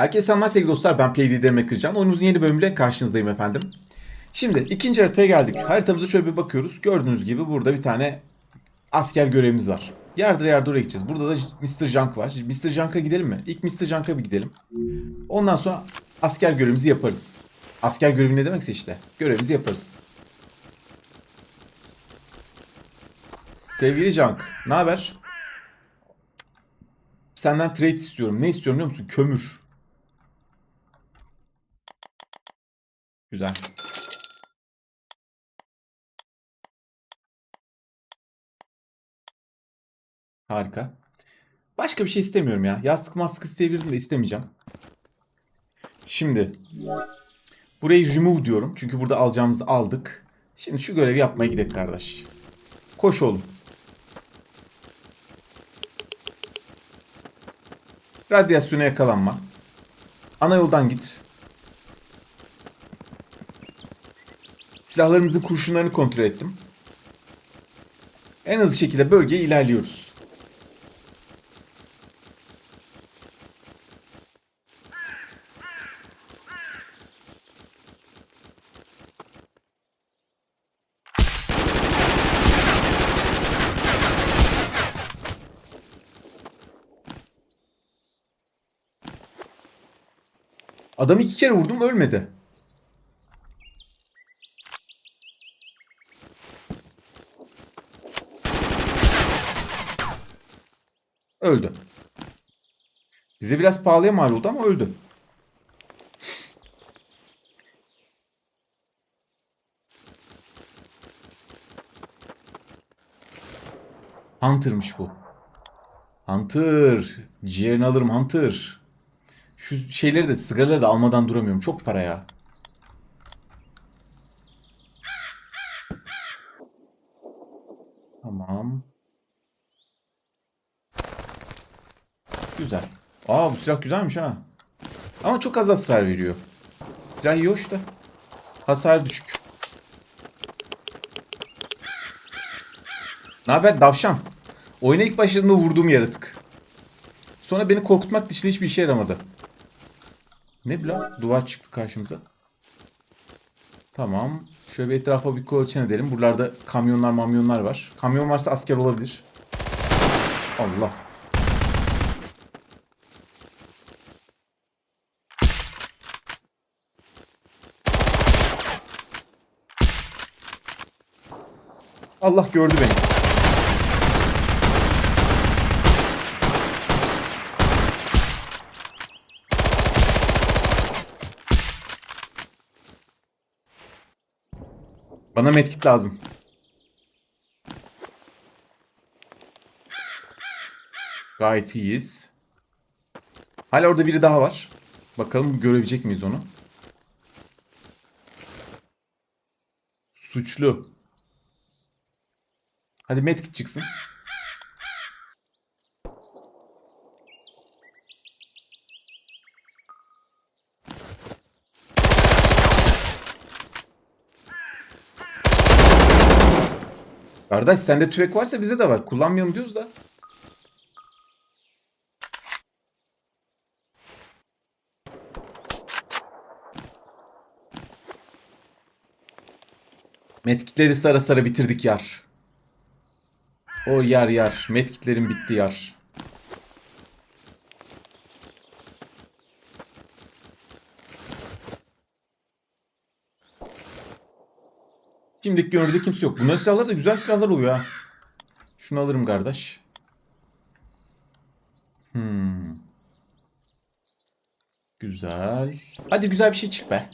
Herkese selamlar sevgili dostlar. Ben PDD Makercan. Oyunumuzun yeni bölümüyle karşınızdayım efendim. Şimdi ikinci haritaya geldik. Haritamıza şöyle bir bakıyoruz. Gördüğünüz gibi burada bir tane asker görevimiz var. Yardır yardır oraya gideceğiz. Burada da Mr. Junk var. Mr. Junk'a gidelim mi? İlk Mr. Junk'a bir gidelim. Ondan sonra asker görevimizi yaparız. Asker görevi ne demekse işte. Görevimizi yaparız. Sevgili Junk, ne haber? Senden trade istiyorum. Ne istiyorum biliyor musun? Kömür. Güzel. Harika. Başka bir şey istemiyorum ya. Yastık mask isteyebilirdim de istemeyeceğim. Şimdi burayı remove diyorum. Çünkü burada alacağımızı aldık. Şimdi şu görevi yapmaya gidelim kardeş. Koş oğlum. Radyasyona yakalanma. Ana yoldan git. Silahlarımızın kurşunlarını kontrol ettim. En hızlı şekilde bölgeye ilerliyoruz. Adamı iki kere vurdum ölmedi. Öldü. Bize biraz pahalıya mal oldu ama öldü. Hunter'mış bu. Hunter. Ciğerini alırım Hunter. Şu şeyleri de sigaraları da almadan duramıyorum. Çok para ya. Tamam. Güzel. Aa bu silah güzelmiş ha. Ama çok az hasar veriyor. Silah iyi hoş da. Hasar düşük. Ne haber davşan? Oyuna ilk başladığımda vurduğum yaratık. Sonra beni korkutmak dışında hiçbir işe yaramadı. Ne bu lan? Duvar çıktı karşımıza. Tamam. Şöyle bir etrafa bir kolaçan edelim. Buralarda kamyonlar mamyonlar var. Kamyon varsa asker olabilir. Allah. Allah gördü beni. Bana medkit lazım. Gayet iyiyiz. Hala orada biri daha var. Bakalım görebilecek miyiz onu? Suçlu. Hadi medkit çıksın. Kardeş sende tüfek varsa bize de var. Kullanmayalım diyoruz da. Medkitleri sara sara bitirdik yar. O yar yar. Medkitlerim bitti yar. Şimdiki görüntüde kimse yok. Bunların silahları da güzel silahlar oluyor ha. Şunu alırım kardeş. Hmm. Güzel. Hadi güzel bir şey çık be.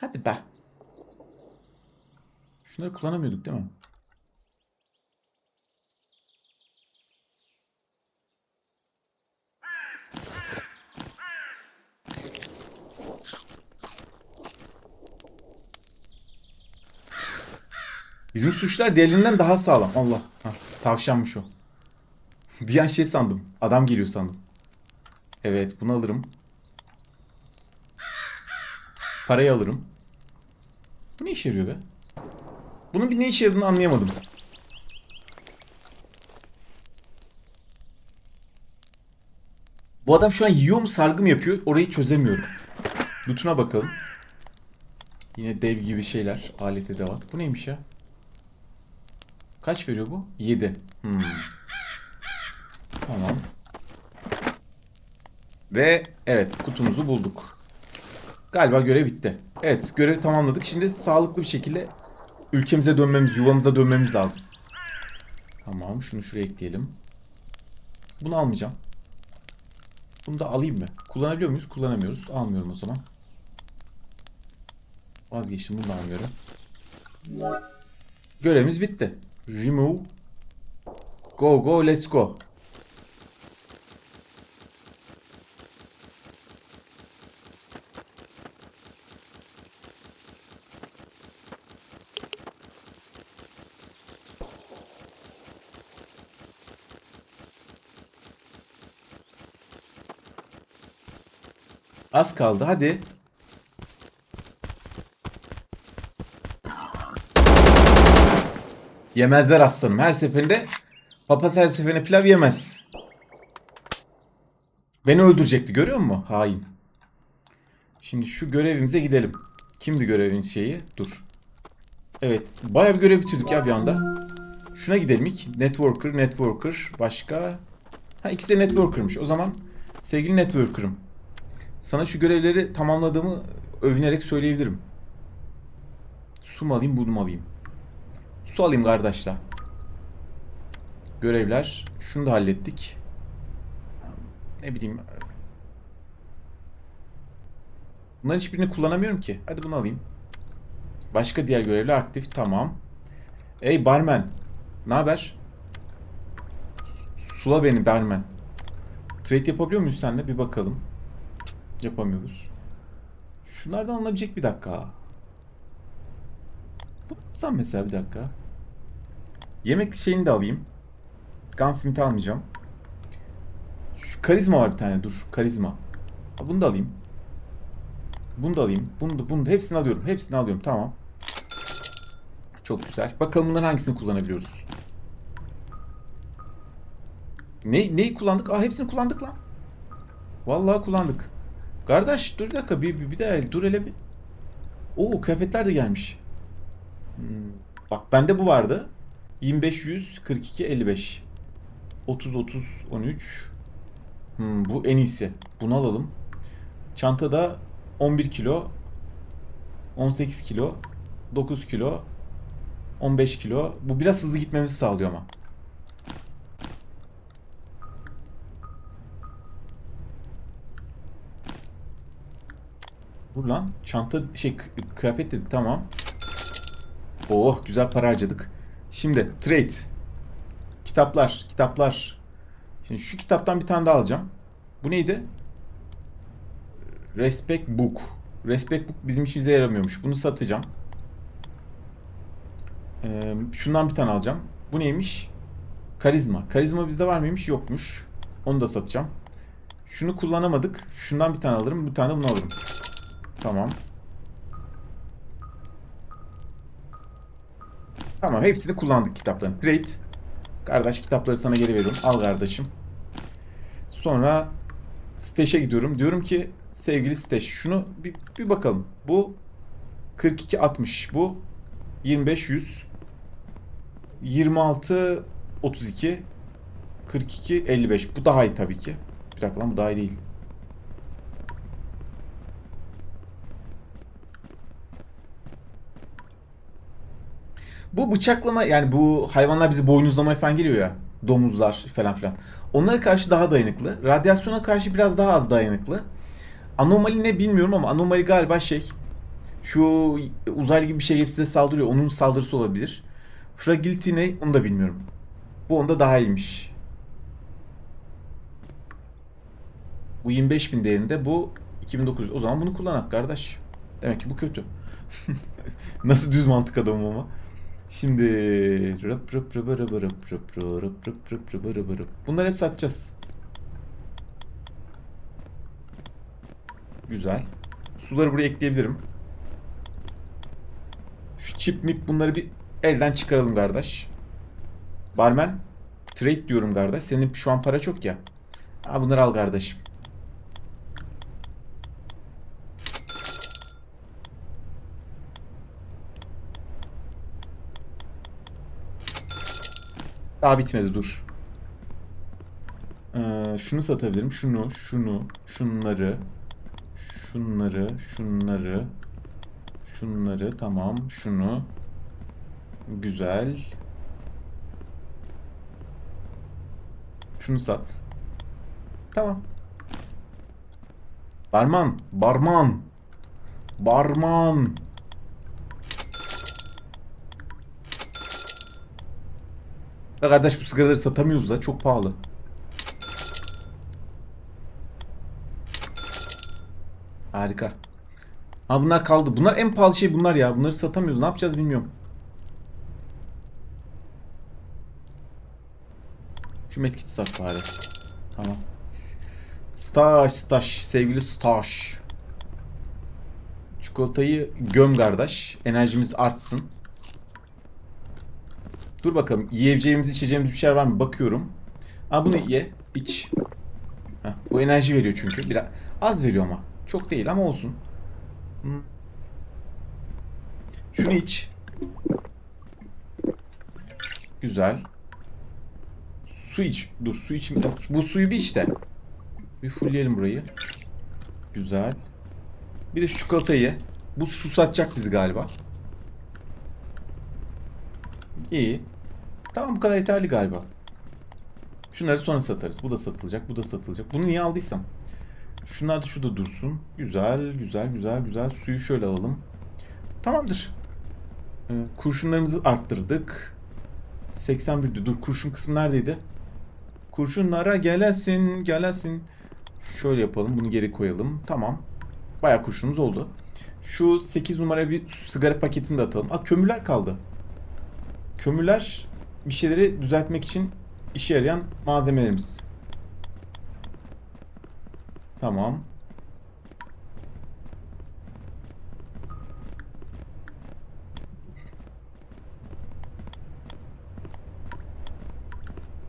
Hadi be. Şunları kullanamıyorduk değil mi? Bizim suçlar diğerlerinden daha sağlam. Allah. Tavşanmış o. Bir an şey sandım. Adam geliyor sandım. Evet bunu alırım. Parayı alırım. Bu ne işe yarıyor be? Bunun bir ne işe yaradığını anlayamadım. Bu adam şu an yiyor mu sargı mı yapıyor? Orayı çözemiyorum. Loot'una bakalım. Yine dev gibi şeyler. Alet edevat. Bu neymiş ya? Kaç veriyor bu? 7. Hmm. Tamam. Ve evet kutumuzu bulduk. Galiba görev bitti. Evet görevi tamamladık. Şimdi sağlıklı bir şekilde ülkemize dönmemiz, yuvamıza dönmemiz lazım. Tamam şunu şuraya ekleyelim. Bunu almayacağım. Bunu da alayım mı? Kullanabiliyor muyuz? Kullanamıyoruz. Almıyorum o zaman. Vazgeçtim bunu da almıyorum. Görevimiz bitti. Remove. Go go let's go. Az kaldı hadi. Yemezler aslanım. Her seferinde papaz her seferinde pilav yemez. Beni öldürecekti görüyor musun? Hain. Şimdi şu görevimize gidelim. Kimdi görevin şeyi? Dur. Evet. Bayağı bir görev bitirdik ya bir anda. Şuna gidelim ilk. Networker, networker. Başka? Ha ikisi de networker'mış. O zaman sevgili networker'ım. Sana şu görevleri tamamladığımı övünerek söyleyebilirim. Su mu alayım, bunu mu alayım? Su alayım kardeşler. Görevler. Şunu da hallettik. Ne bileyim. Bunların hiçbirini kullanamıyorum ki. Hadi bunu alayım. Başka diğer görevler aktif. Tamam. Ey barmen. Ne haber? Sula beni barmen. Trade yapabiliyor muyuz seninle? Bir bakalım. Yapamıyoruz. Şunlardan alınabilecek bir dakika. Bu atsam mesela bir dakika. Yemek şeyini de alayım. Gunsmith almayacağım. Şu karizma var bir tane dur. Karizma. Bunu da alayım. Bunu da alayım. Bunu da, bunu da hepsini alıyorum. Hepsini alıyorum. Tamam. Çok güzel. Bakalım bunların hangisini kullanabiliyoruz. Ne, neyi kullandık? Aa hepsini kullandık lan. Vallahi kullandık. Kardeş dur bir dakika bir, bir, bir de dur hele bir. Oo kıyafetler de gelmiş. Hmm, Bak bende bu vardı. 25 100 42 55. 30 30 13. Hmm, bu en iyisi. Bunu alalım. Çantada 11 kilo 18 kilo 9 kilo 15 kilo. Bu biraz hızlı gitmemizi sağlıyor ama. Dur lan. Çanta şey kıyafet dedik tamam. Oh güzel para harcadık. Şimdi trade. Kitaplar, kitaplar. Şimdi şu kitaptan bir tane daha alacağım. Bu neydi? Respect Book. Respect Book bizim işimize yaramıyormuş. Bunu satacağım. Ee, şundan bir tane alacağım. Bu neymiş? Karizma. Karizma bizde var mıymış? Yokmuş. Onu da satacağım. Şunu kullanamadık. Şundan bir tane alırım. Bir tane de bunu alırım. Tamam. Tamam hepsini kullandık kitapların. Great. Kardeş kitapları sana geri veriyorum. Al kardeşim. Sonra Stash'e gidiyorum. Diyorum ki sevgili Stash şunu bir, bir bakalım. Bu 42 60 bu 25 100 26 32 42 55 bu daha iyi tabii ki. Bir dakika lan bu daha iyi değil. Bu bıçaklama yani bu hayvanlar bizi boynuzlamaya falan geliyor ya. Domuzlar falan filan. Onlara karşı daha dayanıklı. Radyasyona karşı biraz daha az dayanıklı. Anomali ne bilmiyorum ama anomali galiba şey. Şu uzaylı gibi bir şey hep size saldırıyor. Onun saldırısı olabilir. Fragility ne onu da bilmiyorum. Bu onda daha iyiymiş. Bu 25.000 değerinde bu 2900. O zaman bunu kullanak kardeş. Demek ki bu kötü. Nasıl düz mantık adamım ama. Şimdi. Bunları hep satacağız. Güzel. Suları buraya ekleyebilirim. Şu çip mip bunları bir elden çıkaralım kardeş. Barmen trade diyorum kardeş. Senin şu an para çok ya. Ha bunları al kardeşim. Daha bitmedi dur. Ee, şunu satabilirim. Şunu, şunu, şunları, şunları, şunları, şunları. Tamam. Şunu. Güzel. Şunu sat. Tamam. Barman, barman. Barman. Ya kardeş bu sigaraları satamıyoruz da çok pahalı. Harika. Ha bunlar kaldı. Bunlar en pahalı şey bunlar ya. Bunları satamıyoruz. Ne yapacağız bilmiyorum. Şu medkiti sat bari. Tamam. Staş, staş. Sevgili staş. Çikolatayı göm kardeş. Enerjimiz artsın. Dur bakalım. Yiyebileceğimiz, içeceğimiz bir şeyler var mı? Bakıyorum. Aa bunu ye. iç. Heh, bu enerji veriyor çünkü. Biraz az veriyor ama. Çok değil ama olsun. Hmm. Şunu iç. Güzel. Su iç. Dur su iç. Bu suyu bir iç de. Bir fullleyelim burayı. Güzel. Bir de şu çikolatayı ye. Bu susatacak bizi galiba. İyi. Tamam bu kadar yeterli galiba. Şunları sonra satarız. Bu da satılacak, bu da satılacak. Bunu niye aldıysam. Şunlar da şurada dursun. Güzel, güzel, güzel, güzel. Suyu şöyle alalım. Tamamdır. Ee, kurşunlarımızı arttırdık. 81'di. Dur kurşun kısmı neredeydi? Kurşunlara gelesin, gelesin. Şöyle yapalım. Bunu geri koyalım. Tamam. Bayağı kurşunumuz oldu. Şu 8 numara bir sigara paketini de atalım. Aa kömürler kaldı. Kömürler bir şeyleri düzeltmek için işe yarayan malzemelerimiz. Tamam.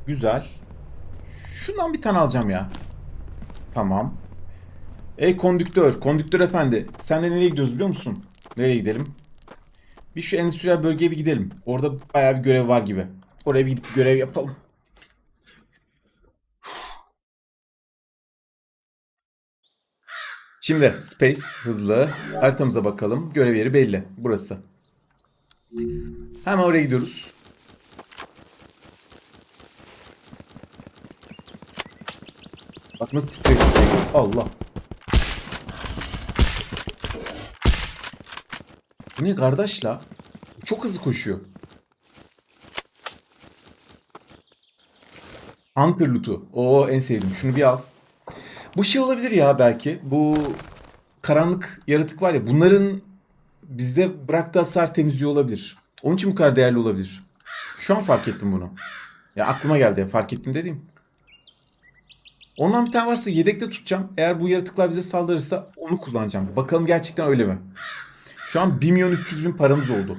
Güzel. Şundan bir tane alacağım ya. Tamam. Ey kondüktör, kondüktör efendi. Senle nereye gidiyoruz biliyor musun? Nereye gidelim? Bir şu endüstriyel bölgeye bir gidelim. Orada bayağı bir görev var gibi. Oraya bir gidip görev yapalım. Şimdi Space hızlı. Haritamıza bakalım. Görev yeri belli. Burası. Hemen oraya gidiyoruz. Bak nasıl titriyor. Allah. Bu ne kardeş la? Çok hızlı koşuyor. Hunter loot'u. Oo en sevdiğim. Şunu bir al. Bu şey olabilir ya belki. Bu karanlık yaratık var ya. Bunların bizde bıraktığı hasar temizliyor olabilir. Onun için bu kadar değerli olabilir. Şu an fark ettim bunu. Ya aklıma geldi. Fark ettim dediğim. Ondan bir tane varsa yedekte tutacağım. Eğer bu yaratıklar bize saldırırsa onu kullanacağım. Bakalım gerçekten öyle mi? Şu an 1 milyon 300 bin paramız oldu.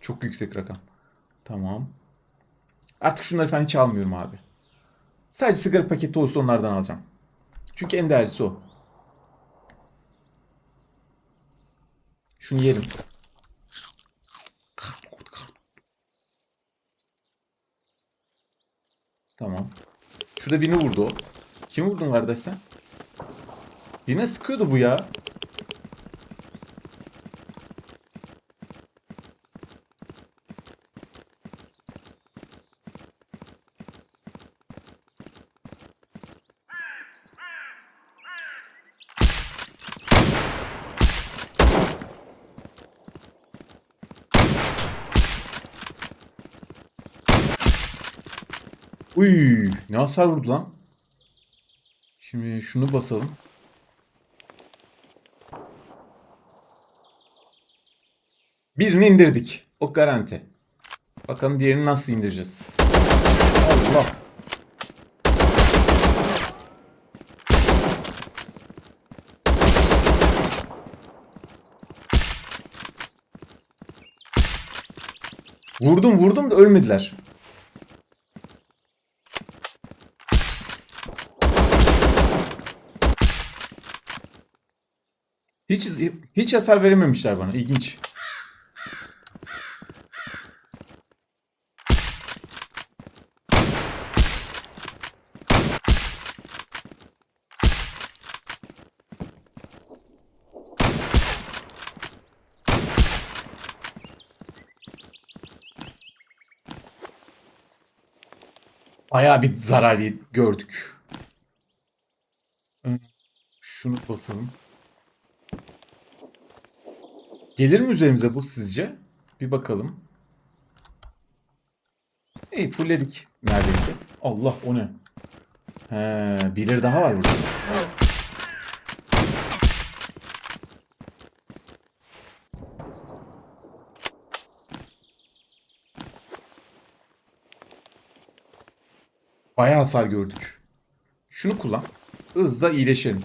Çok yüksek rakam. Tamam. Artık şunları falan hiç almıyorum abi. Sadece sigara paketi olursa onlardan alacağım. Çünkü en değerlisi o. Şunu yerim. Tamam. Şurada birini vurdu o. Kim vurdun kardeş sen? Birine sıkıyordu bu ya. Uy, ne hasar vurdu lan? Şimdi şunu basalım. Birini indirdik. O garanti. Bakalım diğerini nasıl indireceğiz. Allah. Vurdum vurdum da ölmediler. hiç hiç hasar verememişler bana. İlginç. Bayağı bir zarar gördük. Ee, şunu basalım. Gelir mi üzerimize bu sizce? Bir bakalım. İyi fullledik neredeyse. Allah o ne? He, birileri daha var burada. Bayağı hasar gördük. Şunu kullan. Hızla iyileşelim.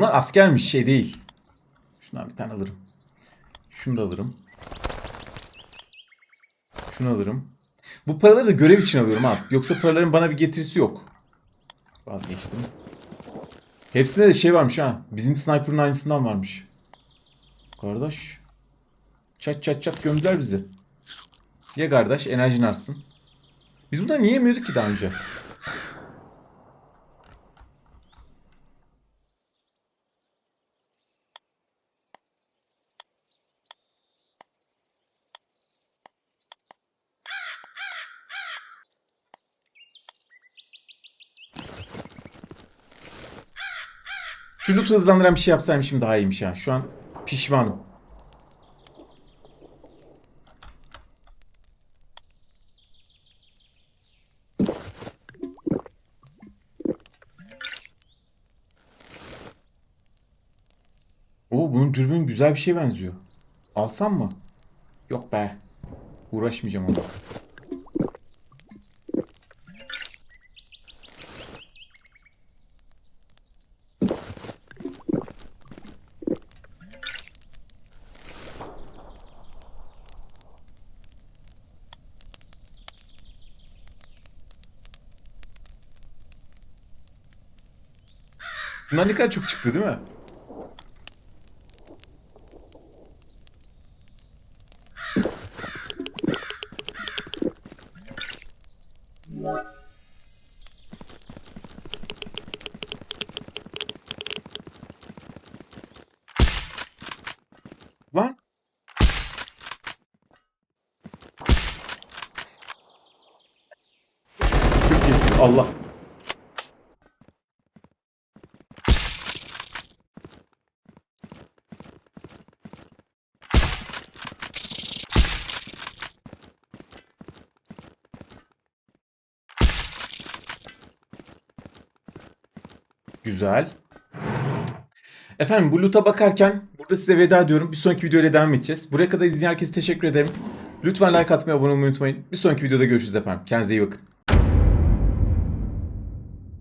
Bunlar askermiş şey değil. Şundan bir tane alırım. Şunu da alırım. Şunu alırım. Bu paraları da görev için alıyorum abi. Yoksa paraların bana bir getirisi yok. Vazgeçtim. Hepsinde de şey varmış ha. Bizim sniper'ın aynısından varmış. Kardeş. Çat çat çat gömdüler bizi. Ye kardeş enerjin artsın. Biz bunları niye yemiyorduk ki daha önce? Şu loot'u hızlandıran bir şey yapsaymışım daha iyiymiş ha. Şu an pişmanım. Oo bunun dürbün güzel bir şeye benziyor. Alsam mı? Yok be. Uğraşmayacağım onunla. Bunlar ne kadar çok çıktı değil mi? Lan. Allah. Güzel. Efendim bu loot'a bakarken burada size veda ediyorum. Bir sonraki videoyla devam edeceğiz. Buraya kadar izleyen herkese teşekkür ederim. Lütfen like atmayı, abone olmayı unutmayın. Bir sonraki videoda görüşürüz efendim. Kendinize iyi bakın.